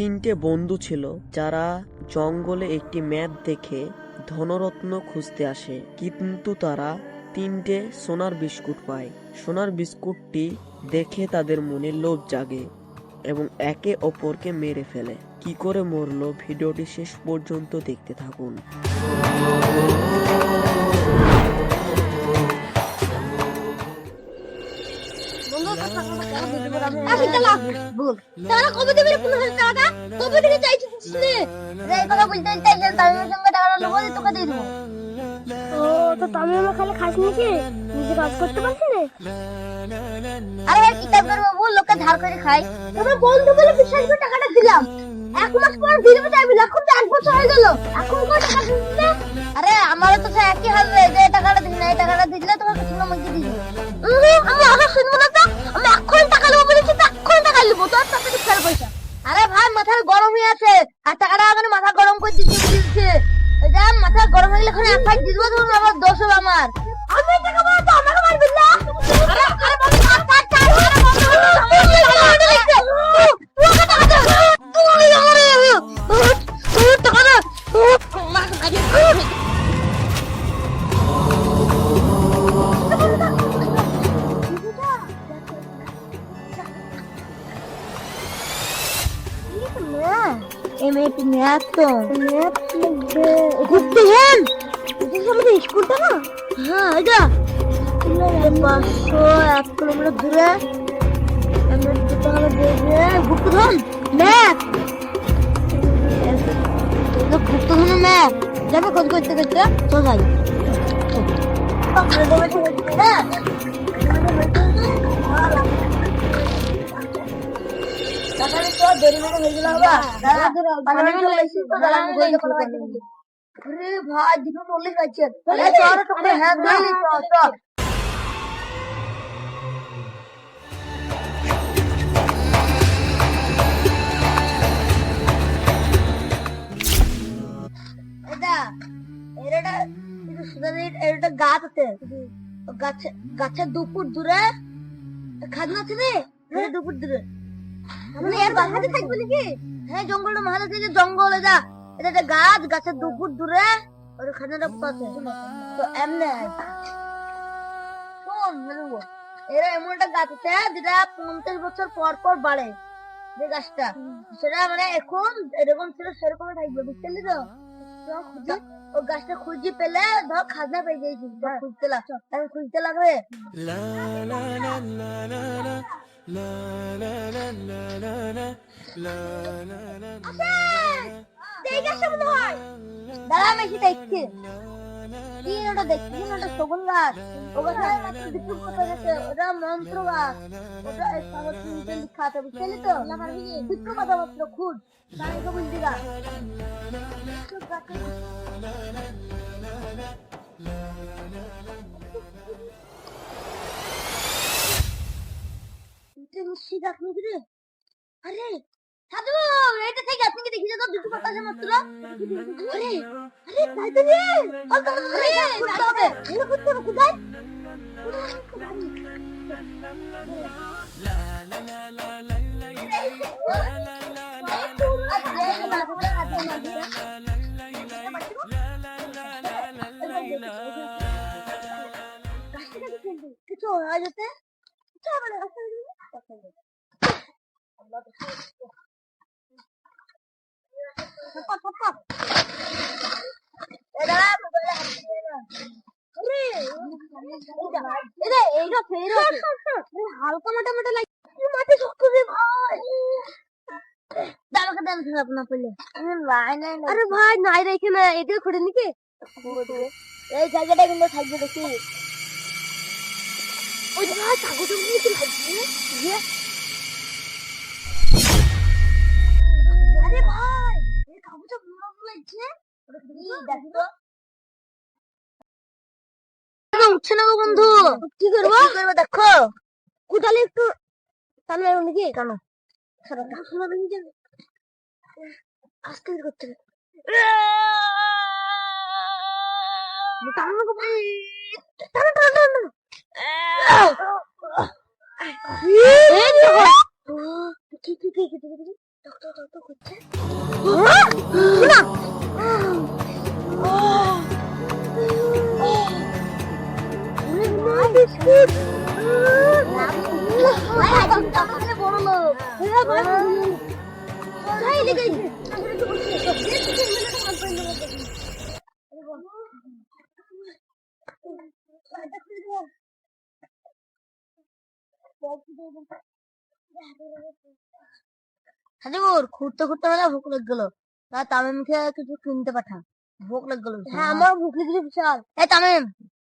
তিনটে বন্ধু ছিল যারা জঙ্গলে একটি ম্যাপ দেখে ধনরত্ন খুঁজতে আসে। কিন্তু তারা তিনটে সোনার বিস্কুট পায়। সোনার বিস্কুটটি দেখে তাদের মনে লোভ জাগে এবং একে অপরকে মেরে ফেলে। কি করে মরলো ভিডিওটি শেষ পর্যন্ত দেখতে থাকুন। টাকা কবে দেবে পনেরো হাজার টাকা কবে থেকে চাইছিস শুনে এই কথা বলতে চাইলে তো না আরে তো আমারও তো একই হাল যে টাকাটা দিন এই টাকাটা দিলে তোমাকে শুনে মধ্যে দিয়ে মাথা গরম হয়ে আছে। আর টাকাটা আগে মাথা গরম করে দিচ্ছে মাথা গরম হয়ে গেলে এখন এক ফাইট দিয়ে দেবো আবার দোষ হবে আমার। এই মেয়েটি মেয়াদ তো ঘুরতে হেন আমাদের স্কুলটা না? হ্যাঁ এটা। পাঁচশো এক কিলোমিটার দূরে। আমরা ধন ম্যাপ। ঘুরতে ম্যাপ। যাবে খোঁজ করতে করতে চল যাই ভাই দুটো চল্লিশ আছে হ্যাঁ গাছ আছে গাছে গাছের দুপুর দূরে খাজনা আছে রে দুপুর দূরে মানে এর থাকবে নাকি? হ্যাঁ জঙ্গলটা থেকে জঙ্গল এটা এটা একটা গাছ গাছের দূরে পাশে তো এমনি শোন এরা এমন একটা গাছ আছে যেটা পঞ্চাশ বছর পর পর বাড়ে। যে গাছটা সেটা মানে এখন এরকম ছিল সেরকম থাকবে বুঝতে পারলি তো? ও গাছটা খুঁজে পেলে ধর খাজনা পেয়ে গেছি খুঁজতে লাগ এখন খুঁজতে লাগবে মন্ত্র গাছ ওটা লেখা আছে বুঝলি তো কথা মাত্র খুঁজ বুঝলি গাছ আছে মাত্র? আরে আরে তাই তো রে আরে খুঁজতে হবে এটা খুঁজতে হবে কোথায় কিছু হয় যেতে কিছু হালকা মোটা মোটা লাগে মাটি শক্ত রে ভাই দাঁড়াকে দাঁড়া খারাপ না পেলে আরে ভাই নাই রেখে না এটা খুঁড়ে নিকে এই জায়গাটা কিন্তু থাকবে দেখি ওই ভাই কাগজের মধ্যে দেখো উঠছে না গো বন্ধু। কি করব? কি করব দেখো? কোদালে একটু তাহলে নাকি কেন? আস্তে করতে টানো টানো টানো টানো এই দেখো। কি কি কি কি কি বড় ঘুরতে ঘুরতে মেলা ভোক লেগে গেল তামিমকে কিছু কিনতে পাঠা ভোক লেগে গেল হ্যাঁ আমার ভোক লেগেছে বিশাল। এই তামিম!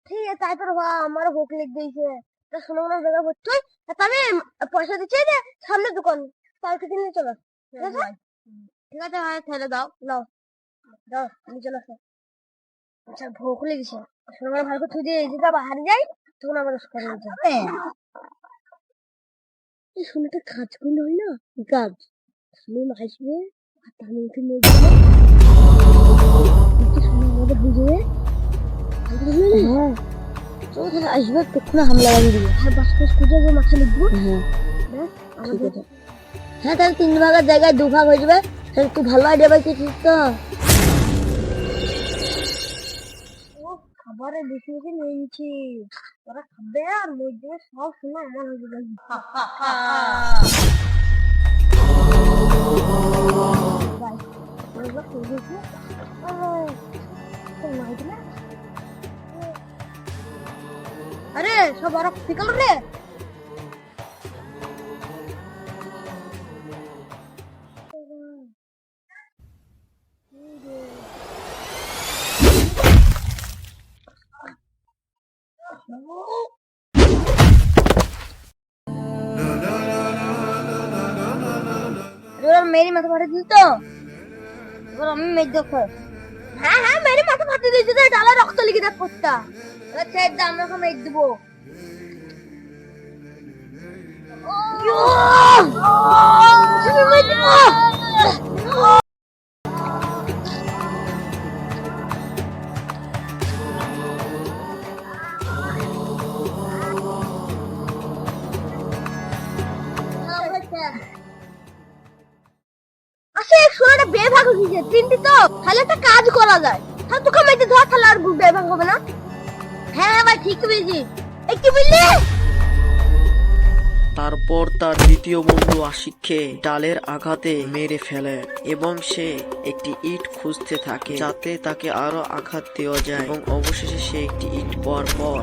ঠিক আছে তাই তোর আমার ভোক লেগে গেছে তা শোনো না জায়গা করতে তামিম পয়সা দিচ্ছে যে সামনে দোকান। কালকে নিয়ে চলো। ঠিক আছে? ঠিক আছে ভাই তাহলে দাও। নাও। দাও নিয়ে চলো। আচ্ছা ভোক লেগেছে। ভালো করে বাহারে যাই তখন আবার করে যাবে এই শুনে একটা কাজ করলে হয় না? কাজ শুনে আসবে আর নিয়ে যাবে শুনে আমাদের বুঝবে হ্যাঁ। আসবে তখন হামলা দিবে। বাস যাবে মাথা লিখব। হ্যাঁ। ঠিক হ্যাঁ তাহলে তিন ভাগের জায়গায় দু ভাগ হয়ে যাবে। তাহলে তুই ভালো আইডিয়া পাইছিস তো? খাবারে বেশি বেশি নিয়ে নিচ্ছি ওরা খাবে আর মুখ দিয়ে সব শুনে আমার হয়ে যাবে? আরে সব বরফ ঠিক রে মেরি মাথা ফাটে দিল তো? এবার আমি মেঘ দেখো। হ্যাঁ হ্যাঁ মেরি মাথা ফাটে দিয়েছে তো ডালা রক্ত লিখে দেখ করতা এবার ছেড় দাম রকম মেঘ দেবো। আসে শোনাটা বেভাগ হয়ে গেছে তিনটি তো। তাহলে একটা কাজ করা যায়। তাহলে তোকে ধর, তাহলে আর বেভাগ হবে না। হ্যাঁ ভাই ঠিক এই কি বললি? তারপর তার দ্বিতীয় বন্ধু আশিককে ডালের আঘাতে মেরে ফেলে এবং সে একটি ইট খুঁজতে থাকে যাতে তাকে আরও আঘাত দেওয়া যায় এবং অবশেষে সে একটি ইট পর পর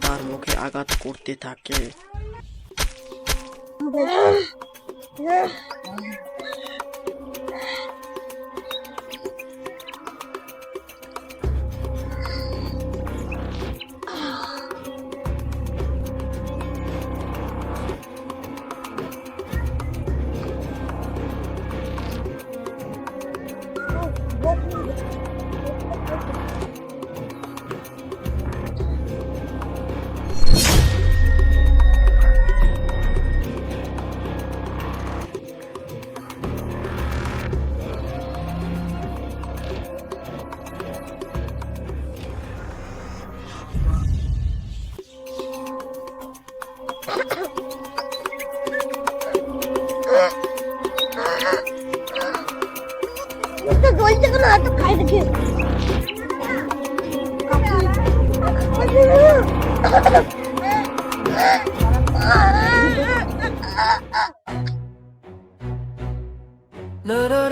তার মুখে আঘাত করতে থাকে। তো জ্বলছে কেন এত খাই দেখে না না